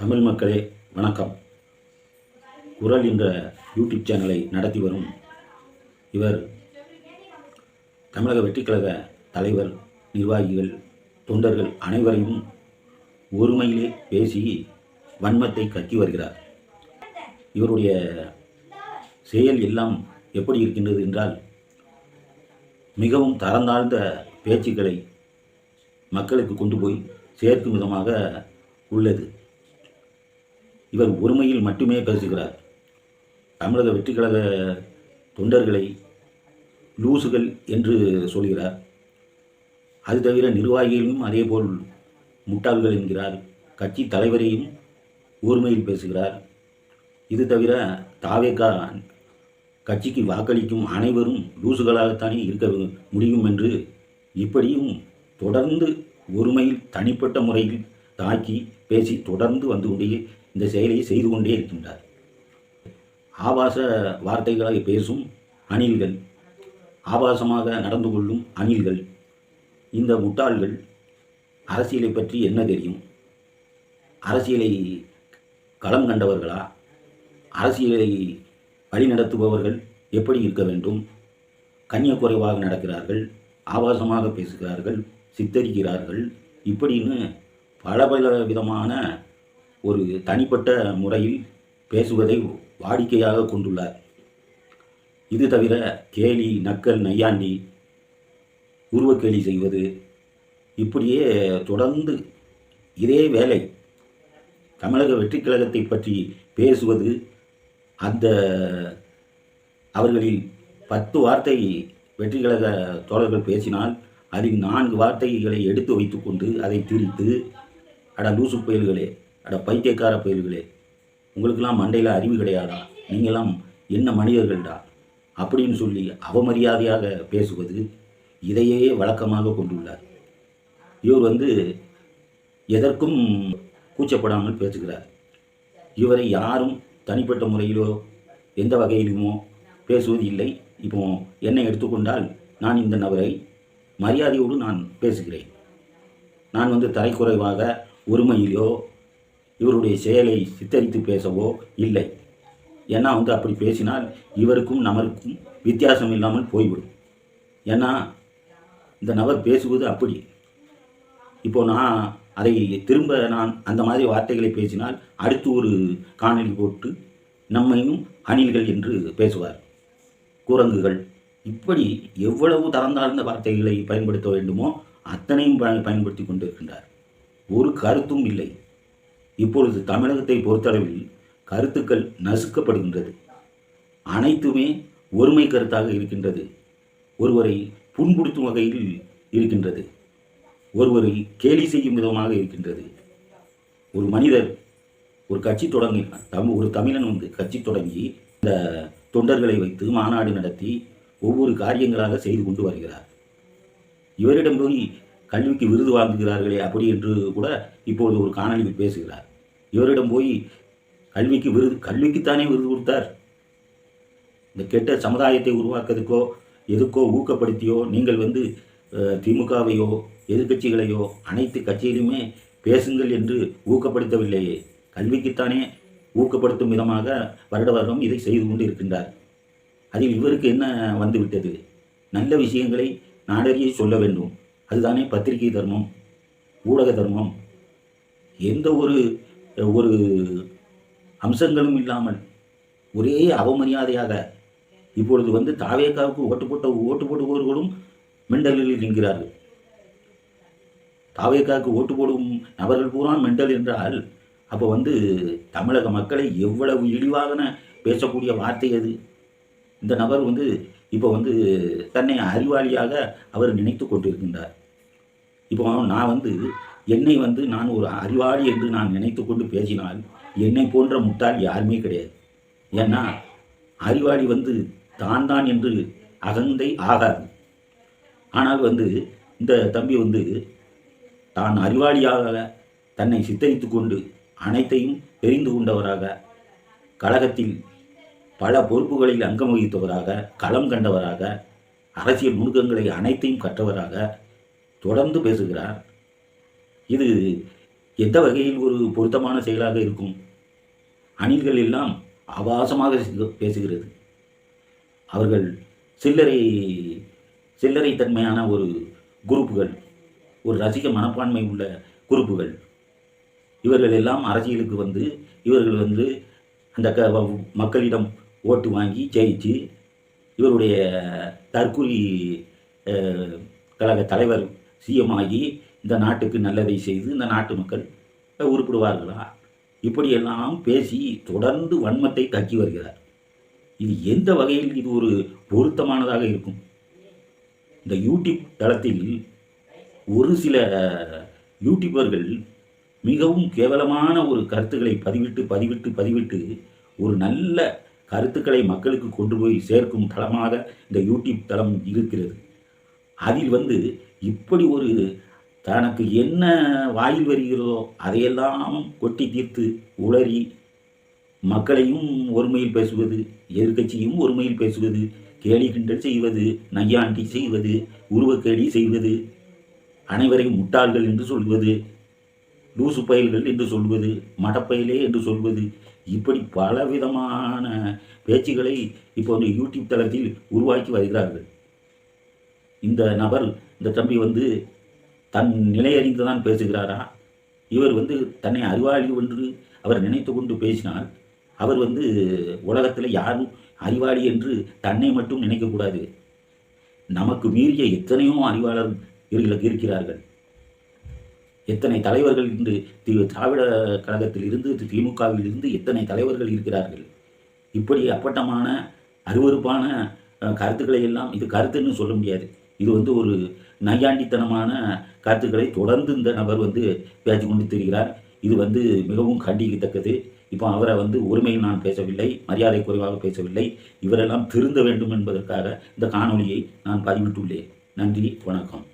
தமிழ் மக்களே வணக்கம். குரல் என்ற யூடியூப் சேனலை நடத்தி வரும் இவர் தமிழக வெற்றிக்கழக தலைவர் நிர்வாகிகள் தொண்டர்கள் அனைவரையும் ஒருமையிலே பேசி வன்மத்தை கக்கி வருகிறார். இவருடைய செயல் எல்லாம் எப்படி இருக்கின்றது என்றால் மிகவும் தரந்தாழ்ந்த பேச்சுக்களை மக்களுக்கு கொண்டு போய் சேர்க்கும் விதமாக உள்ளது. இவர் ஒருமையில் மட்டுமே பேசுகிறார் தமிழக வெற்றிக்கழக தொண்டர்களை லூசுகள் என்று சொல்கிறார். அது தவிர நிர்வாகிகளும் அதேபோல் முட்டாள்கள் என்கிறார். கட்சி தலைவரையும் ஒருமையில் பேசுகிறார். இது தவிர தாவேகா கட்சிக்கு வாக்களிக்கும் அனைவரும் லூசுகளாகத்தானே இருக்க முடியும் என்று இப்படியும் தொடர்ந்து ஒருமையில் தனிப்பட்ட முறையில் தாக்கி பேசி தொடர்ந்து வந்து கொண்டே இந்த செயலியை செய்து கொண்டே இருக்கின்றார். ஆபாச வார்த்தைகளாக பேசும் அணில்கள் ஆபாசமாக நடந்து கொள்ளும் அணில்கள் இந்த முட்டாள்கள் அரசியலை பற்றி என்ன தெரியும்? அரசியலை களம் கண்டவர்களா? அரசியலை வழிநடத்துபவர்கள் எப்படி இருக்க வேண்டும்? கண்ணியக்குறைவாக நடக்கிறார்கள் ஆபாசமாக பேசுகிறார்கள் சித்தரிக்கிறார்கள் இப்படின்னு பல பல விதமான ஒரு தனிப்பட்ட முறையில் பேசுவதை வாடிக்கையாக கொண்டுள்ளார். இது தவிர கேலி நக்கல் நையாண்டி உருவக்கேலி செய்வது இப்படியே தொடர்ந்து இதே வேலை தமிழக வெற்றிக் கழகத்தை பற்றி பேசுவது அந்த அவர்களில் பத்து வார்த்தை வெற்றிக் கழக தோழர்கள் பேசினால் அதில் நான்கு வார்த்தைகளை எடுத்து வைத்துக்கொண்டு அதை திரித்து அட லூசு புயல்களே அட பைத்தியக்கார பயில்களே உங்களுக்கெல்லாம் மண்டையில் அறிவு கிடையாதா? நீங்களாம் என்ன மனிதர்கள்டா? அப்படின்னு சொல்லி அவமரியாதையாக பேசுவது இதையே வழக்கமாக கொண்டுள்ளார். இவர் வந்து எதற்கும் கூச்சப்படாமல் பேசுகிறார். இவரை யாரும் தனிப்பட்ட முறையிலோ எந்த வகையிலுமோ பேசுவது இல்லை. இப்போ என்னை எடுத்துக்கொண்டால் நான் இந்த நபரை மரியாதையோடு நான் பேசுகிறேன். நான் வந்து தரைக்குறைவாக ஒருமையிலோ இவருடைய செயலை சித்தரித்து பேசவோ இல்லை. ஏன்னா வந்து அப்படி பேசினால் இவருக்கும் நமருக்கும் வித்தியாசம் இல்லாமல் போய்விடும். ஏன்னா இந்த நபர் பேசுவது அப்படி. இப்போ நான் அதை திரும்ப நான் அந்த மாதிரி வார்த்தைகளை பேசினால் அடுத்து ஒரு காணொளி போட்டு நம்மையும் அணில்கள் என்று பேசுவார். குரங்குகள். இப்படி எவ்வளவு தரந்தாழ்ந்த வார்த்தைகளை பயன்படுத்த வேண்டுமோ அத்தனையும் ப- பயன்படுத்தி கொண்டிருக்கின்றார். ஒரு கருத்தும் இல்லை. இப்பொழுது தமிழகத்தை பொறுத்தளவில் கருத்துக்கள் நசுக்கப்படுகின்றது. அனைத்துமே ஒருமை கருத்தாக இருக்கின்றது. ஒருவரை புண்படுத்தும் வகையில் இருக்கின்றது. ஒருவரை கேலி செய்யும் விதமாக இருக்கின்றது. ஒரு மனிதர் ஒரு கட்சி தொடங்கி தம் ஒரு தமிழன் வந்து கட்சி தொடங்கி இந்த தொண்டர்களை வைத்து மாநாடு நடத்தி ஒவ்வொரு காரியங்களாக செய்து கொண்டு வருகிறார். இவரிடம் போய் கல்விக்கு விருது வாங்குகிறார்களே அப்படி என்று கூட இப்பொழுது ஒரு காணொலியில் பேசுகிறார். இவரிடம் போய் கல்விக்கு விருது கல்விக்குத்தானே விருது கொடுத்தார்? இந்த கெட்ட சமுதாயத்தை உருவாக்குறதுக்கோ எதுக்கோ ஊக்கப்படுத்தியோ நீங்கள் வந்து திமுகவையோ எதிர்க்கட்சிகளையோ அனைத்து கட்சியிலுமே பேசுங்கள் என்று ஊக்கப்படுத்தவில்லையே. கல்விக்குத்தானே ஊக்கப்படுத்தும் விதமாக வருட வருடம் இதை செய்து கொண்டு இருக்கின்றார் அதில் இவருக்கு என்ன வந்துவிட்டது? நல்ல விஷயங்களை நாடறியை சொல்ல வேண்டும். அதுதானே பத்திரிகை தர்மம் ஊடக தர்மம். எந்த ஒரு ஒரு அம்சங்களும் இல்லாமல் ஒரே அவமரியாதையாக இப்பொழுது வந்து தாவேக்காவுக்கு ஓட்டு போட்ட ஓட்டு போடுபவர்களும் மெண்டலில் நிற்கிறார்கள். தாவேக்காவுக்கு ஓட்டு போடும் நபர்கள் பூரா மெண்டல் என்றால் அப்போ வந்து தமிழக மக்களை எவ்வளவு இழிவாகன பேசக்கூடிய வார்த்தை அது. இந்த நபர் வந்து இப்போ வந்து தன்னை அறிவாளியாக அவர் நினைத்து கொண்டிருக்கின்றார். இப்போ நான் வந்து என்னை வந்து நான் ஒரு அறிவாளி என்று நான் நினைத்து கொண்டு பேசினால் என்னை போன்ற முட்டாள் யாருமே கிடையாது. ஏன்னா அறிவாளி வந்து தான் தான் என்று அகந்தை ஆகாது. ஆனால் வந்து இந்த தம்பி வந்து தான் அறிவாளியாக தன்னை சித்தரித்து கொண்டு அனைத்தையும் தெரிந்து கொண்டவராக கழகத்தில் பல பொறுப்புகளில் அங்கம் வகித்தவராக களம் கண்டவராக அரசியல் நுணுக்கங்களை அனைத்தையும் கற்றவராக தொடர்ந்து பேசுகிறார். இது எந்த வகையில் ஒரு பொருத்தமான செயலாக இருக்கும்? அணில்கள் எல்லாம் ஆபாசமாக பேசுகிறது. அவர்கள் சில்லறை சில்லறை தன்மையான ஒரு குரூப்புகள் ஒரு ரசிக மனப்பான்மை உள்ள குரூப்புகள். இவர்கள் எல்லாம் அரசியலுக்கு வந்து இவர்கள் வந்து அந்த க வ- மக்களிடம் ஓட்டு வாங்கி ஜெயிச்சு இவருடைய தற்குறி கழக தலைவர் சிஎம் இந்த நாட்டுக்கு நல்லதை செய்து இந்த நாட்டு மக்கள் உருப்பிடுவார்களா? இப்படியெல்லாம் பேசி தொடர்ந்து வன்மத்தை கக்கி வருகிறார். இது எந்த வகையில் இது ஒரு பொருத்தமானதாக இருக்கும்? இந்த யூடியூப் தளத்தில் ஒரு சில யூடியூபர்கள் மிகவும் கேவலமான ஒரு கருத்துக்களை பதிவிட்டு பதிவிட்டு பதிவிட்டு ஒரு நல்ல கருத்துக்களை மக்களுக்கு கொண்டு போய் சேர்க்கும் தளமாக இந்த யூடியூப் தளம் இருக்கிறது. அதில் வந்து இப்படி ஒரு தனக்கு என்ன வாயில் வருகிறதோ அதையெல்லாம் கொட்டி தீர்த்து உளறி மக்களையும் ஒருமையில் பேசுவது எதிர்க்கட்சியும் ஒருமையில் பேசுவது கேலி கிண்டல் செய்வது நையாண்டி செய்வது உருவக்கேலி செய்வது அனைவரையும் முட்டாள்கள் என்று சொல்வது லூசு பயல்கள் என்று சொல்வது மடப்பயலே என்று சொல்வது இப்படி பலவிதமான பேச்சுகளை இப்போ வந்து யூடியூப் தளத்தில் உருவாக்கி வருகிறார்கள். இந்த நபர் இந்த தம்பி வந்து தன் நிலையறிந்து தான் பேசுகிறாரா? இவர் வந்து தன்னை அறிவாளி என்று அவர் நினைத்து கொண்டு பேசினால் அவர் வந்து உலகத்தில் யாரும் அறிவாளி என்று தன்னை மட்டும் நினைக்கக்கூடாது நமக்கு மீறிய எத்தனையோ அறிவாளர் இருக்கிறார்கள். எத்தனை தலைவர்கள் இன்று தி- திராவிட கழகத்தில் இருந்து திமுகவில் இருந்து எத்தனை தலைவர்கள் இருக்கிறார்கள்? இப்படி அப்பட்டமான அருவருப்பான கருத்துக்களை எல்லாம் இது கருத்துன்னு சொல்ல முடியாது. இது வந்து ஒரு நையாண்டித்தனமான கருத்துக்களை தொடர்ந்து இந்த நபர் வந்து பேச்சு கொண்டு திரிகிறார். இது வந்து மிகவும் கண்டிக்கத்தக்கது. இப்போ அவரை வந்து உரிமையில் நான் பேசவில்லை மரியாதை குறைவாக பேசவில்லை. இவரெல்லாம் திருந்த வேண்டும் என்பதற்காக இந்த காணொளியை நான் பதிவிட்டுள்ளேன். நன்றி வணக்கம்.